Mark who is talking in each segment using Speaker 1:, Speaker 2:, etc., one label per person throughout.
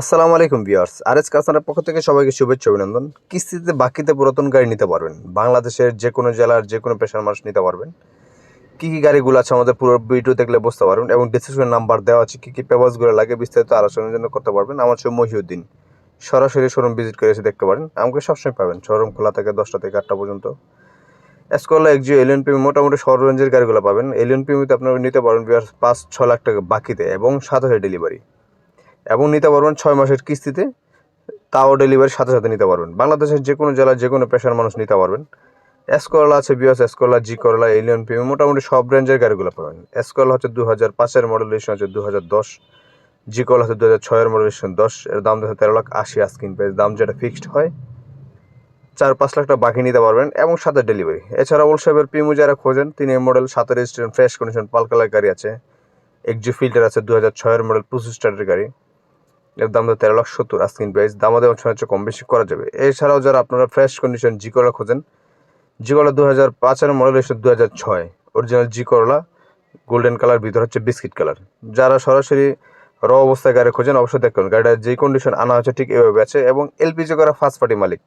Speaker 1: আসসালামু আলাইকুম ভিউয়ার্স। আর এস কারখানার পক্ষ থেকে সবাইকে শুভেচ্ছা, অভিনন্দন। কিস্তিতে বাকিতে পুরাতন গাড়ি নিতে পারবেন। বাংলাদেশের যে কোনো জেলার যে কোনো পেশার মানুষ নিতে পারবেন। কী কী গাড়িগুলো আছে আমাদের পুরো ভিডিও দেখলে বুঝতে পারবেন এবং ডিসক্রিপশন নাম্বার দেওয়া আছে, কী কী পেপারসগুলো লাগে বিস্তারিত আলোচনার জন্য করতে পারবেন। আমার সব মহিউদ্দিন। সরাসরি শোরুম ভিজিট করে এসে দেখতে পারেন। আমাকে সবসময় পাবেন। শোরুম খোলা থাকে দশটা থেকে আটটা পর্যন্ত। এসকোলা একজিও এলিয়ন প্রিমি মোটামুটি শর্ট রেঞ্জের গাড়িগুলো পাবেন। এলিয়ন প্রিমিতে আপনারা নিতে পারবেন বিয়ার পাঁচ ছ লাখ টাকা বাকিতে এবং সাত হাজার ডেলিভারি এবং নিতে পারবেন ছয় মাসের কিস্তিতে, তাও ডেলিভারির সাথে সাথে নিতে পারবেন। বাংলাদেশের যে কোনো জেলায় যে কোনো পেশার মানুষ নিতে পারবেন। এসকোলা আছে বিএস এসকোলা জি করলা এলিয়ন প্রিমি মোটামুটি সব রেঞ্জের গাড়িগুলো পাবেন। এসকোলা হচ্ছে দু হাজার পাঁচের মডেল রেজিস্ট্রেশন হচ্ছে দু হাজার দশ জি কল হচ্ছে দু হাজার ছয়ের মডেল রেজিস্ট্রেশন দশ, এর দাম হচ্ছে তেরো লাখ আশি আস্কিন প্রাইস দাম যেটা ফিক্সড হয়, চার পাঁচ লাখ টাকা বাকি নিতে পারবেন এবং সাথে ডেলিভারি এছাড়া ওলসেবের পিমু যারা খোঁজেন, তিনি মডেল সাতের registration fresh condition pearl colour গাড়ি আছে এক্সিও ফিল্টার আছে দু হাজার ছয়ের মডেল পঁচিশ স্টারের গাড়ি। এর দাম তো তেরো লাখ সত্তর আস্কিন প্রাইস দাম আমাদের অপশন হচ্ছে কম বেশি করা যাবে। এছাড়াও যারা আপনারা ফ্রেশ কন্ডিশন জি করলা খোঁজেন জি করলা দু হাজার পাঁচের মডেল এসে দু হাজার ছয়। অরিজিনাল জি করলা গোল্ডেন কালার ভিতর হচ্ছে বিস্কিট কালার যারা সরাসরি র অবস্থায় গাড়ি খোঁজেন, অবশ্যই দেখবেন গাড়িটা যে কন্ডিশন আনা হচ্ছে ঠিক এভাবে আছে এবং এলপিজি করা ফার্স্ট পার্টি মালিক।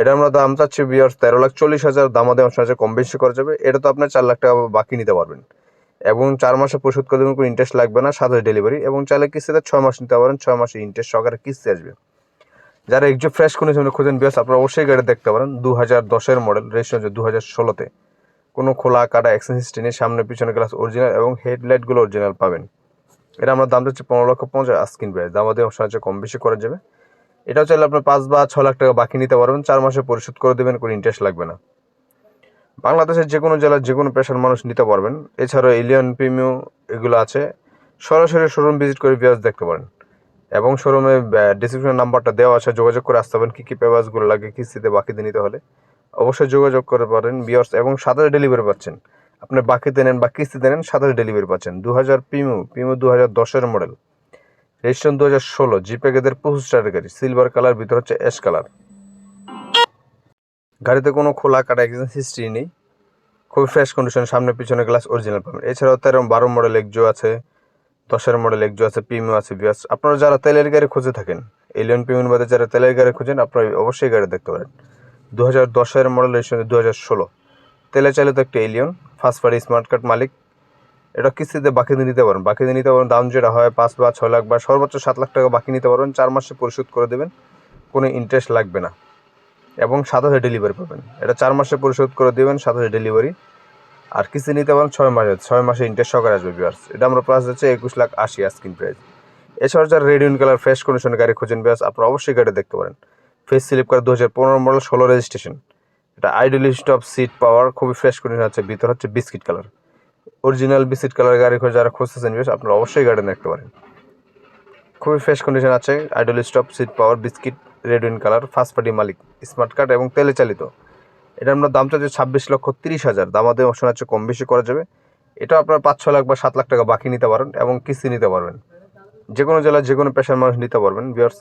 Speaker 1: এটা আমরা দাম চাচ্ছি বিয়ার তেরো লাখ চল্লিশ হাজার, দাম আমাদের অপশন আছে কম বেশি করা যাবে। এটা তো আপনার চার লাখ টাকা বাকি নিতে পারবেন। এবং চার মাসে পরিশোধ করে দেবেন কোনো ইন্টারেস্ট লাগবে না, সাথে ডেলিভারি এবং চাইলে কিস্তিতে ছয় মাস নিতে পারেন, ছয় মাসে ইন্টারেস্ট সহকারে কিস্তি আসবে। যারা একটু ফ্রেশ কন্ডিশনে খোঁজেন, বিয়াস আপনারা অবশ্যই গাড়ি দেখতে পারেন দু হাজার দশের মডেল রেজিস্ট্রেশন হচ্ছে দু হাজার ষোলোতে। কোনো খোলা কাটা এক্সচেঞ্জ হিস্ট্রি সামনে পিছনে গ্লাস অরিজিনাল এবং হেডলাইটগুলো অরিজিনাল পাবেন। এটা আমরা দাম হচ্ছে পনেরো লক্ষ পঞ্চাশ আস্কিন প্রাইস দাম আমাদের অপশন কম বেশি করা যাবে। এটাও চাইলে আপনার পাঁচ বা ছ লাখ টাকা বাকি নিতে পারবেন, চার মাসে পরিশোধ করে দেবেন, কোনো ইন্টারেস্ট লাগবে না। বাংলাদেশের যে কোনো জেলার যে কোনো পেশার মানুষ নিতে পারবেন। এছাড়াও এলিয়ন, প্রিমিও এগুলো আছে। সরাসরি শোরুম ভিজিট করে পেঁয়াজ দেখতে পারেন। এবং শোরুমে ডিসক্রিপশন নাম্বারটা দেওয়া আছে। যোগাযোগ করে আসতে পারেন। কী কী পেপারসগুলো লাগে, কিস্তিতে বাকিতে নিতে হলে। অবশ্যই যোগাযোগ করে পারেন বিয়ার্স এবং সাথে ডেলিভারি পাচ্ছেন। আপনি বাকিতে নেন বা কিস্তিতে নেন সাথে ডেলিভারি পাচ্ছেন। দু হাজার পিমু পিমু দু হাজার দশের মডেল রেজিস্ট্রেশন দু হাজার ষোলো জিপেকেদের পঁচিশ স্টারের গাড়ি। সিলভার কালার ভিতর হচ্ছে অ্যাশ কালার গাড়িতে কোনো খোলা কাটা এক্সিডেন্ট হিস্ট্রি নেই। খুবই ফ্রেশ কন্ডিশন সামনে পিছনে গ্লাস অরিজিনাল পাবেন। এছাড়াও তেরো বারো মডেল একজো আছে, দশের মডেল একজো আছে পিমিও আছে বিয়াস আপনারা যারা তেলের গাড়ি খুঁজে থাকেন এলিয়ন পিমির মধ্যে যারা তেলের গাড়ি খুঁজেন, আপনারা অবশ্যই গাড়ি দেখতে পারেন। দু হাজার দশের মডেল রেজিস্ট্রেশন দু হাজার ষোলো। তেলে চালিত একটা Allion first party smart card মালিক। এটা কিস্তিতে বাকি দিয়ে নিতে পারেন। বাকি দিয়ে নিতে পারেন দাম যেটা হয় পাঁচ বা ছয় লাখ বা সর্বোচ্চ সাত লাখ টাকা বাকি নিতে পারবেন। চার মাসে পরিশোধ করে দেবেন। কোনো ইন্টারেস্ট লাগবে না। এবং সাথে ডেলিভারি পাবেন। এটা চার মাসে পরিশোধ করে দেবেন সাথে ডেলিভারি আর কিস্তি নিতে পারেন ছয় মাসে ছয় মাসে ইন্টারেস্ট সহকারে আসবে বিয়ার্স এটা আমরা প্রাইস হচ্ছে একুশ লাখ আশি আস্কিন প্রাইস এছাড়া যারা রেডিউন কালার ফ্রেশ কন্ডিশনের গাড়ি খুঁজেন বিয়ার্স আপনারা অবশ্যই গাড়ি দেখতে পারেন। ফেস স্লিপ কার দু হাজার পনেরো মডেল ষোলো রেজিস্ট্রেশন এটা আইডল স্টপ সিট পাওয়ার খুবই ফ্রেশ কন্ডিশন আছে, ভিতর হচ্ছে biscuit colour original biscuit colour গাড়ি খুঁজে যারা খুঁজতেছেন বিয়ার্স আপনারা অবশ্যই গাড়ি দেখতে পারেন। খুবই ফ্রেশ কন্ডিশন আছে idle stop seat power biscuit red wine colour first party মালিক স্মার্ট কার্ড এবং তেলে চালিত। এটা আমরা দাম চাচ্ছি ছাব্বিশ লক্ষ তিরিশ হাজার। দাম আমাদের অপশন আছে কম বেশি করা যাবে। এটা আপনার পাঁচ ছ লাখ বা সাত লাখ টাকা বাকি নিতে পারেন এবং কিস্তি নিতে পারবেন। যে কোনো জেলায় যে কোনো পেশার মানুষ নিতে পারবেন বিয়ার্স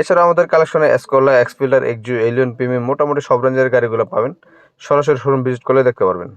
Speaker 1: এছাড়া আমাদের কালেকশনে এসকোলা এক্সপিল্ডার এক্সিউ এলিয়ন প্রিমিয়াম মোটামুটি সব রেঞ্জের গাড়িগুলো পাবেন। সরাসরি শোরুম ভিজিট করলে দেখতে পারবেন।